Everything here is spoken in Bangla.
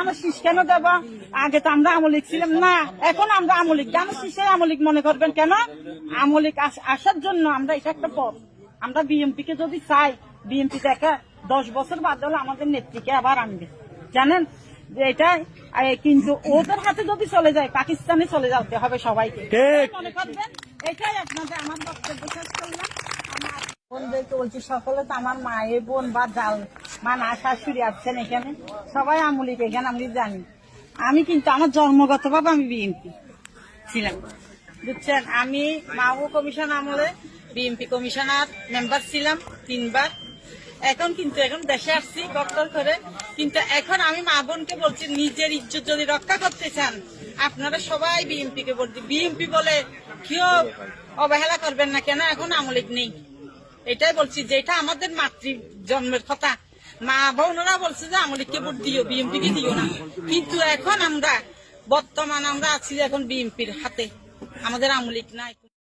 কেন শীষ কেন দেব? আগে তো আমরা আমলিক ছিলাম। না এখন আমরা আমলিক। কেন শীষের আমলিক মনে করবেন কেন? আমলিক আসার জন্য আমরা এটা একটা পথ। আমরা বিএমপি কে যদি চাই বিএমপি দেখা দশ বছর বাদ হলে আমাদের নেত্রীকে আবার আনবে। জানেন? যে এটা এ, কিন্তু ওদের হাতে যদি চলে যায় পাকিস্তানে চলে যেতে হবে সবাইকে। মনে করবেন? এটাই আপনাদের আমার বক্তব্য। শেষ করলাম। আমার বলছি সকলে তো আমার মায়ের বোন বা জাল মা না শাশুড়ি আসছেন এখানে। সবাই আমলিক এখানে আমি জানি। আমি কিন্তু, আমার জন্মগত জন্মগতভাবে আমি বিএনপি ছিলাম। বুঝছেন? আমি মাহবু কমিশন আমলে বিএনপি কমিশনার মেম্বার ছিলাম তিনবার। এখন কিন্তু, এখন দেশে আসছি ডক্টর করে। কিন্তু এখন আমি মা বোনকে বলছি, নিজের ইজ্জত যদি রক্ষা করতে চান, আপনারা সবাই বিএনপি কে বলছি বিএনপি বলে কেউ অবহেলা করবেন না কেন? এখন আমলিক নেই। এটাই বলছি যে, এটা আমাদের মাতৃ জন্মের কথা। মা বোনরা বলছে যে আমলিককে ভোট দিও বিএনপি কে দিও না। কিন্তু এখন আমরা, বর্তমান আমরা আছি এখন বিএমপির হাতে। আমাদের আমলিক নাই।